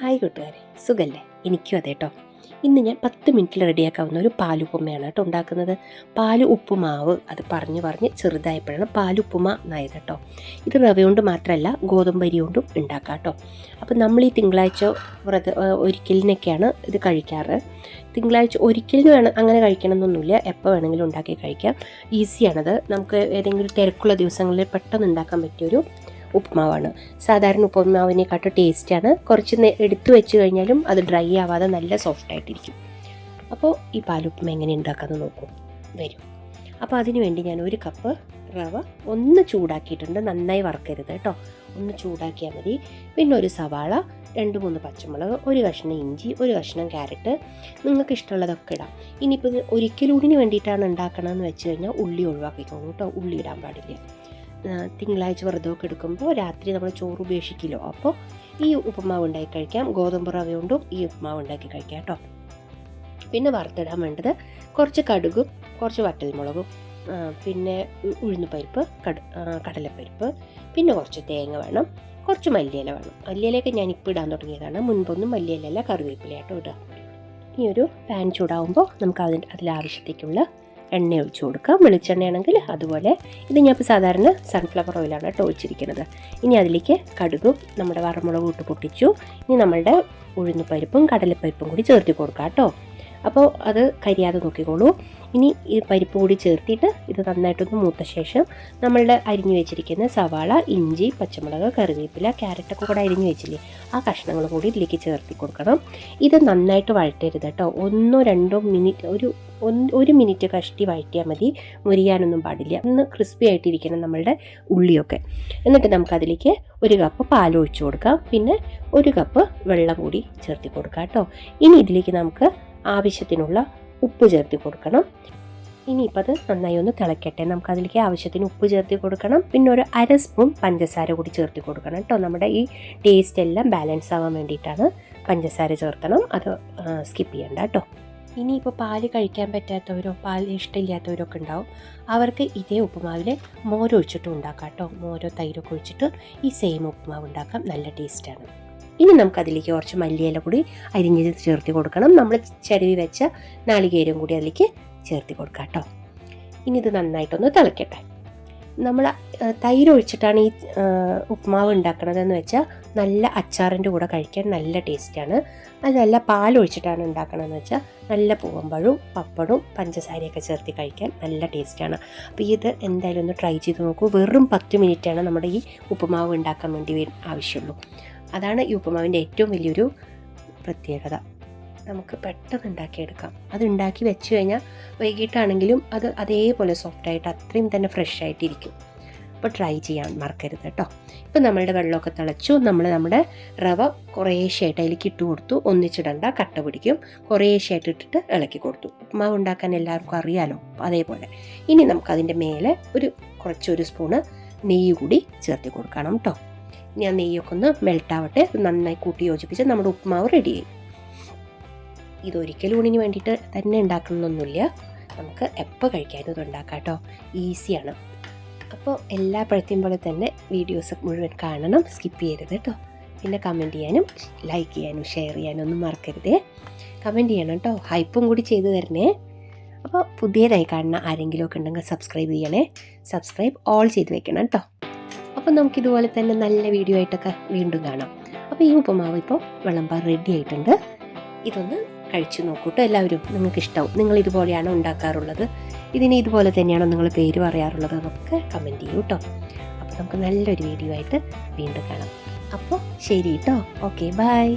Hi കൂട്ടുകാരെ. സുഖല്ലേ? എനിക്കും അതെ കേട്ടോ ഇന്ന് ഞാൻ പത്ത് മിനിറ്റിൽ റെഡിയാക്കാവുന്ന ഒരു പാലുപ്പുമ്മയാണ് കേട്ടോ ഉണ്ടാക്കുന്നത്. പാൽ ഉപ്പുമാവ് അത് പറഞ്ഞ് പറഞ്ഞ് ചെറുതായപ്പോഴാണ് പാലുപ്പുമ എന്നായത് കേട്ടോ. ഇത് റവ കൊണ്ട് മാത്രമല്ല ഗോതമ്പരി കൊണ്ടും ഉണ്ടാക്കാം കേട്ടോ. അപ്പം നമ്മൾ ഈ തിങ്കളാഴ്ച വ്രത ഒരിക്കലിനൊക്കെയാണ് ഇത് കഴിക്കാറ്. തിങ്കളാഴ്ച ഒരിക്കലിന് വേണം അങ്ങനെ കഴിക്കണമെന്നൊന്നുമില്ല. എപ്പോൾ വേണമെങ്കിലും ഉണ്ടാക്കി കഴിക്കാം. ഈസിയാണത്. നമുക്ക് ഏതെങ്കിലും തിരക്കുള്ള ദിവസങ്ങളിൽ പെട്ടെന്ന് ഉണ്ടാക്കാൻ പറ്റിയൊരു ഉപ്പുമാവാണ് സാധാരണ ഉപ്പുമാവിനെക്കാട്ടും ടേസ്റ്റാണ് കുറച്ച് എടുത്തു വെച്ച് കഴിഞ്ഞാലും അത് ഡ്രൈ ആവാതെ നല്ല സോഫ്റ്റ് ആയിട്ടിരിക്കും. അപ്പോൾ ഈ പാലുപ്പുമ എങ്ങനെ ഉണ്ടാക്കാമെന്ന് നോക്കും. വരും. അപ്പോൾ അതിന് വേണ്ടി ഞാൻ ഒരു കപ്പ് റവ ഒന്ന് ചൂടാക്കിയിട്ടുണ്ട്. നന്നായി വറക്കരുത് കേട്ടോ. ഒന്ന് ചൂടാക്കിയാൽ മതി. പിന്നെ ഒരു സവാള രണ്ട് മൂന്ന് പച്ചമുളക് ഒരു കഷ്ണം ഇഞ്ചി ഒരു കഷ്ണം ക്യാരറ്റ് നിങ്ങൾക്ക് ഇഷ്ടമുള്ളതൊക്കെ ഇടാം. ഇനിയിപ്പോൾ ഇത് ഒരിക്കലൂടിന് വേണ്ടിയിട്ടാണ് ഉണ്ടാക്കണമെന്ന് വെച്ച് കഴിഞ്ഞാൽ ഉള്ളി ഒഴിവാക്കിക്കോളൂ കേട്ടോ. ഉള്ളി ഇടാൻ പാടില്ല. തിങ്കളാഴ്ച വ്രതമൊക്കെ എടുക്കുമ്പോൾ രാത്രി നമ്മൾ ചോറ് ഉപേക്ഷിക്കില്ലോ. അപ്പോൾ ഈ ഉപ്പുമാവ് ഉണ്ടാക്കി കഴിക്കാം. ഗോതമ്പ് റവ കൊണ്ടും ഈ ഉപ്പുമാവ് ഉണ്ടാക്കി കഴിക്കാം കേട്ടോ. പിന്നെ വറുത്തിടാൻ വേണ്ടത് കുറച്ച് കടുകും കുറച്ച് വറ്റൽമുളകും പിന്നെ ഉഴുന്ന് ഉഴുന്നുപരിപ്പ് കട കടലപ്പരിപ്പ് പിന്നെ കുറച്ച് തേങ്ങ വേണം കുറച്ച് മല്ലിയില വേണം. മല്ലിയിലയൊക്കെ ഞാൻ ഇപ്പോൾ ഇടാൻ തുടങ്ങിയതാണ്. മുൻപൊന്നും മല്ലിയിലല്ല കറിവേപ്പിലയാട്ടോ ഇടുക. ഈ ഒരു പാൻ ചൂടാവുമ്പോൾ നമുക്ക് അതിന്റെ അതിലാവശ്യത്തേക്കുള്ള എണ്ണ ഒഴിച്ചു കൊടുക്കാം വെളിച്ചെണ്ണയാണെങ്കിൽ അതുപോലെ. ഇത് ഞാൻ ഇപ്പോൾ സാധാരണ സൺഫ്ലവർ ഓയിലാണ് കേട്ടോ ഒഴിച്ചിരിക്കുന്നത്. ഇനി അതിലേക്ക് കടുകും നമ്മുടെ വറമുളകും ഇട്ട് പൊട്ടിച്ചു. ഇനി നമ്മളുടെ ഉഴുന്നുപരിപ്പും കടലപ്പരിപ്പും കൂടി ചേർത്ത് കൊടുക്കാം കേട്ടോ. അപ്പോൾ അത് കരിയാതെ നോക്കിക്കോളൂ. ഇനി ഈ പരിപ്പ് കൂടി ചേർത്തിട്ട് ഇത് നന്നായിട്ടൊന്ന് മൂത്ത ശേഷം നമ്മളുടെ അരിഞ്ഞു വെച്ചിരിക്കുന്ന സവാള ഇഞ്ചി പച്ചമുളക് കറിവേപ്പില ക്യാരറ്റൊക്കെ കൂടെ അരിഞ്ഞു വെച്ചില്ലേ ആ കഷ്ണങ്ങൾ കൂടി ഇതിലേക്ക് ചേർത്തി കൊടുക്കണം. ഇത് നന്നായിട്ട് വഴറ്റരുത് കേട്ടോ. ഒന്നോ രണ്ടോ മിനിറ്റ് ഒരു ഒരു മിനിറ്റ് കഷ്ടി വഴറ്റിയാൽ മതി. മുരിയാനൊന്നും പാടില്ല. ഒന്ന് ക്രിസ്പി ആയിട്ടിരിക്കണം നമ്മളുടെ ഉള്ളിയൊക്കെ. എന്നിട്ട് നമുക്കതിലേക്ക് ഒരു കപ്പ് പാൽ ഒഴിച്ചു കൊടുക്കാം. പിന്നെ ഒരു കപ്പ് വെള്ളം കൂടി ചേർത്തി കൊടുക്കാം കേട്ടോ. ഇനി ഇതിലേക്ക് നമുക്ക് ആവശ്യത്തിനുള്ള ഉപ്പ് ചേർത്തി കൊടുക്കണം. ഇനിയിപ്പോൾ അത് നന്നായി ഒന്ന് തിളക്കട്ടെ. നമുക്ക് അതിലേക്ക് ആവശ്യത്തിന് ഉപ്പ് ചേർത്ത് കൊടുക്കണം. പിന്നെ ഒരു അര സ്പൂൺ പഞ്ചസാര കൂടി ചേർത്ത് കൊടുക്കണം കേട്ടോ. നമ്മുടെ ഈ ടേസ്റ്റ് എല്ലാം ബാലൻസ് ആവാൻ വേണ്ടിയിട്ടാണ് പഞ്ചസാര ചേർത്തണം അത് സ്കിപ്പ് ചെയ്യണ്ട കേട്ടോ. ഇനിയിപ്പോൾ പാൽ കഴിക്കാൻ പറ്റാത്തവരോ പാൽ ഇഷ്ടമില്ലാത്തവരൊക്കെ ഉണ്ടാവും. അവർക്ക് ഇതേ ഉപ്പുമാവിൽ മോരൊഴിച്ചിട്ടും ഉണ്ടാക്കാം കേട്ടോ. മോരോ തൈരൊക്കെ ഒഴിച്ചിട്ട് ഈ സെയിം ഉപ്പുമാവ് ഉണ്ടാക്കാം. നല്ല ടേസ്റ്റാണ് ഇനി നമുക്കതിലേക്ക് കുറച്ച് മല്ലിയില കൂടി അരിഞ്ഞത് ചേർത്ത് കൊടുക്കണം. നമ്മൾ ചരുവി വെച്ച നാളികേരം കൂടി അതിലേക്ക് ചേർത്ത് കൊടുക്കാം കേട്ടോ. ഇനി ഇത് നന്നായിട്ടൊന്ന് തിളയ്ക്കട്ടെ നമ്മൾ തൈര് ഒഴിച്ചിട്ടാണ് ഈ ഉപ്മാവ് ഉണ്ടാക്കണതെന്ന് വെച്ചാൽ നല്ല അച്ചാറിന്റെ കൂടെ കഴിക്കാൻ നല്ല ടേസ്റ്റാണ്. അതല്ല പാൽ ഒഴിച്ചിട്ടാണ് ഉണ്ടാക്കണമെന്ന് വെച്ചാൽ നല്ല പൂവമ്പഴവും പപ്പടവും പഞ്ചസാരയൊക്കെ ചേർത്ത് കഴിക്കാൻ നല്ല ടേസ്റ്റാണ്. അപ്പോൾ ഇത് എന്തായാലും ഒന്ന് ട്രൈ ചെയ്ത് നോക്കൂ. വെറും പത്ത് മിനിറ്റാണ് നമ്മുടെ ഈ ഉപ്പുമാവ് ഉണ്ടാക്കാൻ വേണ്ടി ആവശ്യമുള്ളൂ. അതാണ് ഈ ഉപ്പുമാവിന്റെ ഏറ്റവും വലിയൊരു പ്രത്യേകത. നമുക്ക് പെട്ടെന്ന് ഉണ്ടാക്കിയെടുക്കാം അത് ഉണ്ടാക്കി വെച്ച് കഴിഞ്ഞാൽ വൈകിട്ടാണെങ്കിലും അത് അതേപോലെ സോഫ്റ്റായിട്ട് അത്രയും തന്നെ ഫ്രഷ് ആയിട്ടിരിക്കും അപ്പോൾ ട്രൈ ചെയ്യാൻ മറക്കരുത് കേട്ടോ. ഇപ്പം നമ്മളുടെ വെള്ളമൊക്കെ തിളച്ചു. നമ്മൾ നമ്മുടെ റവ കുറേശ്ശായിട്ട് അതിലേക്ക് ഇട്ട് കൊടുത്തു. ഒന്നിച്ചിടണ്ട കട്ട പിടിക്കും. കുറേശ്ശായിട്ട് ഇട്ടിട്ട് ഇളക്കി കൊടുത്തു. ഉപ്പുമാവ് ഉണ്ടാക്കാൻ എല്ലാവർക്കും അറിയാലോ അതേപോലെ. ഇനി നമുക്കതിന്റെ മേലെ ഒരു കുറച്ചൊരു സ്പൂണ് നെയ്യ് കൂടി ചേർത്ത് കൊടുക്കണം കേട്ടോ. ആ നെയ്യൊക്കെ ഒന്ന് മെൽട്ടാവട്ടെ. നന്നായി കൂട്ടി യോജിപ്പിച്ച് നമ്മുടെ ഉപ്പുമാവ് റെഡിയായി ഇതൊരിക്കലും ഊണിന് വേണ്ടിയിട്ട് തന്നെ ഉണ്ടാക്കണമെന്നൊന്നുമില്ല നമുക്ക് എപ്പോൾ കഴിക്കാനും ഇത് ഉണ്ടാക്കാം കേട്ടോ ഈസിയാണ് അപ്പോൾ എല്ലാ പഴത്തെയും പോലെ തന്നെ വീഡിയോസ് മുഴുവൻ കാണണം. സ്കിപ്പ് ചെയ്യരുത് കേട്ടോ പിന്നെ കമന്റ് ചെയ്യാനും ലൈക്ക് ചെയ്യാനും ഷെയർ ചെയ്യാനും ഒന്നും മറക്കരുതേ. കമന്റ് ചെയ്യണം കേട്ടോ ഹൈപ്പും കൂടി ചെയ്തു തരണേ. അപ്പോൾ പുതിയതായി കാണുന്ന ആരെങ്കിലുമൊക്കെ ഉണ്ടെങ്കിൽ സബ്സ്ക്രൈബ് ചെയ്യണേ. സബ്സ്ക്രൈബ് ഓൾ ചെയ്ത് വെക്കണം കേട്ടോ അപ്പോൾ നമുക്കിതുപോലെ തന്നെ നല്ല വീഡിയോ ആയിട്ടൊക്കെ വീണ്ടും കാണാം. അപ്പോൾ ഈ ഉപ്പുമാവ് ഇപ്പോൾ വിളമ്പാൻ റെഡി ആയിട്ടുണ്ട്. ഇതൊന്ന് കഴിച്ചു നോക്കൂട്ടോ. എല്ലാവരും നിങ്ങൾക്ക് ഇഷ്ടവും നിങ്ങൾ ഇതുപോലെയാണോ ഉണ്ടാക്കാറുള്ളത്. ഇതിന് ഇതുപോലെ തന്നെയാണോ നിങ്ങൾ പേര് പറയാറുള്ളത് നമുക്ക് കമന്റ് ചെയ്യൂ കേട്ടോ അപ്പോൾ നമുക്ക് നല്ലൊരു വീഡിയോ ആയിട്ട് വീണ്ടും കാണാം. അപ്പോൾ ശരി കേട്ടോ ഓക്കെ ബൈ